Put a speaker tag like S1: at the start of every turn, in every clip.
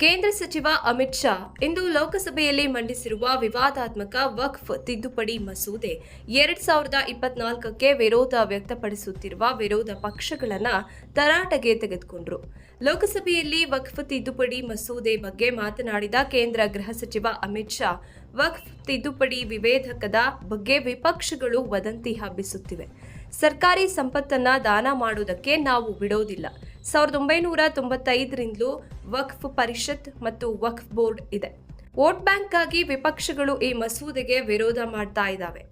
S1: ಕೇಂದ್ರ ಸಚಿವ ಅಮಿತ್ ಶಾ ಇಂದು ಲೋಕಸಭೆಯಲ್ಲಿ ಮಂಡಿಸಿರುವ ವಿವಾದಾತ್ಮಕ ವಕ್ಫ್ ತಿದ್ದುಪಡಿ ಮಸೂದೆ. ಎರಡ್ ಸಾವಿರದ ಇಪ್ಪತ್ನಾಲ್ಕಕ್ಕೆ ವಿರೋಧ ವ್ಯಕ್ತಪಡಿಸುತ್ತಿರುವ ವಿರೋಧ ಪಕ್ಷಗಳನ್ನ ತರಾಟೆಗೆ ತೆಗೆದುಕೊಂಡ್ರು. ಲೋಕಸಭೆಯಲ್ಲಿ ವಕ್ಫ್ ತಿದ್ದುಪಡಿ ಮಸೂದೆ ಬಗ್ಗೆ ಮಾತನಾಡಿದ ಕೇಂದ್ರ ಗೃಹ ಸಚಿವ ಅಮಿತ್ ಶಾ, ವಕ್ಫ್ ತಿದ್ದುಪಡಿ ವಿವೇಧಕದ ಬಗ್ಗೆ ವಿಪಕ್ಷಗಳು ವದಂತಿ ಹಬ್ಬಿಸುತ್ತಿವೆ. ಸರ್ಕಾರಿ ಸಂಪತ್ತನ್ನ ದಾನ ಮಾಡುವುದಕ್ಕೆ ನಾವು ಬಿಡೋದಿಲ್ಲ. ಸಾವಿರದ ಒಂಬೈನೂರ ತೊಂಬತ್ತೈದರಿಂದಲೂ ವಕ್ಫ್ ಪರಿಷತ್ ಮತ್ತು ವಕ್ಫ್ ಬೋರ್ಡ್ ಇದೆ. ವೋಟ್ ಬ್ಯಾಂಕ್ಗಾಗಿ ವಿಪಕ್ಷಗಳು ಈ ಮಸೂದೆಗೆ ವಿರೋಧ ಮಾಡ್ತಾ ಇದ್ದಾವೆ.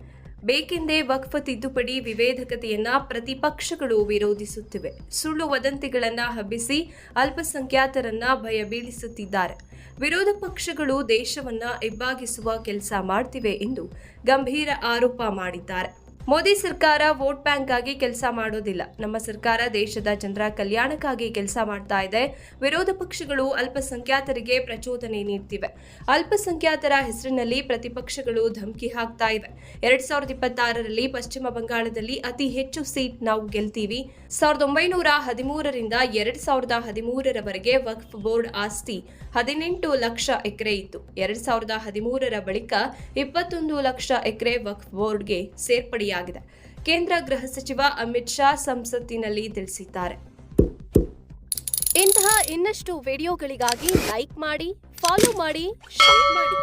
S1: ಬೇಕೆಂದೇ ವಕ್ಫ್ ತಿದ್ದುಪಡಿ ವಿವೇಧಕತೆಯನ್ನ ಪ್ರತಿಪಕ್ಷಗಳು ವಿರೋಧಿಸುತ್ತಿವೆ. ಸುಳ್ಳು ವದಂತಿಗಳನ್ನ ಹಬ್ಬಿಸಿ ಅಲ್ಪಸಂಖ್ಯಾತರನ್ನ ಭಯ ಬೀಳಿಸುತ್ತಿದ್ದಾರೆ. ವಿರೋಧ ಪಕ್ಷಗಳು ದೇಶವನ್ನ ಇಬ್ಬಾಗಿಸುವ ಕೆಲಸ ಮಾಡ್ತಿವೆ ಎಂದು ಗಂಭೀರ ಆರೋಪ ಮಾಡಿದ್ದಾರೆ. ಮೋದಿ ಸರ್ಕಾರ ವೋಟ್ ಬ್ಯಾಂಕ್ ಆಗಿ ಕೆಲಸ ಮಾಡೋದಿಲ್ಲ. ನಮ್ಮ ಸರ್ಕಾರ ದೇಶದ ಜನರ ಕಲ್ಯಾಣಕ್ಕಾಗಿ ಕೆಲಸ ಮಾಡ್ತಾ ಇದೆ. ವಿರೋಧ ಪಕ್ಷಗಳು ಅಲ್ಪಸಂಖ್ಯಾತರಿಗೆ ಪ್ರಚೋದನೆ ನೀಡ್ತಿವೆ. ಅಲ್ಪಸಂಖ್ಯಾತರ ಹೆಸರಿನಲ್ಲಿ ಪ್ರತಿಪಕ್ಷಗಳು ಧಮಕಿ ಹಾಕ್ತಾ ಇವೆ. ಎರಡ್ ಸಾವಿರದ ಇಪ್ಪತ್ತಾರರಲ್ಲಿ ಪಶ್ಚಿಮ ಬಂಗಾಳದಲ್ಲಿ ಅತಿ ಹೆಚ್ಚು ಸೀಟ್ ನಾವು ಗೆಲ್ತೀವಿ. ಸಾವಿರದ ಒಂಬೈನೂರ ಹದಿಮೂರರಿಂದ ಎರಡ್ ಸಾವಿರದ ಹದಿಮೂರರವರೆಗೆ ವಕ್ಫ್ ಬೋರ್ಡ್ ಆಸ್ತಿ ಹದಿನೆಂಟು ಲಕ್ಷ ಎಕರೆ ಇತ್ತು. ಎರಡ್ ಸಾವಿರದ ಹದಿಮೂರರ ಬಳಿಕ ಇಪ್ಪತ್ತೊಂದು ಲಕ್ಷ ಎಕರೆ ವಕ್ಫ್ ಬೋರ್ಡ್ಗೆ ಸೇರ್ಪಡೆಯಾಗಿದೆ. ಕೇಂದ್ರ ಗೃಹ ಸಚಿವ ಅಮಿತ್ ಶಾ ಸಂಸತ್ತಿನಲ್ಲಿ ತಿಳಿಸಿದ್ದಾರೆ. ಇಂತಹ ಇನ್ನಷ್ಟು ವಿಡಿಯೋಗಳಿಗಾಗಿ ಲೈಕ್ ಮಾಡಿ, ಫಾಲೋ ಮಾಡಿ, ಶೇರ್ ಮಾಡಿ.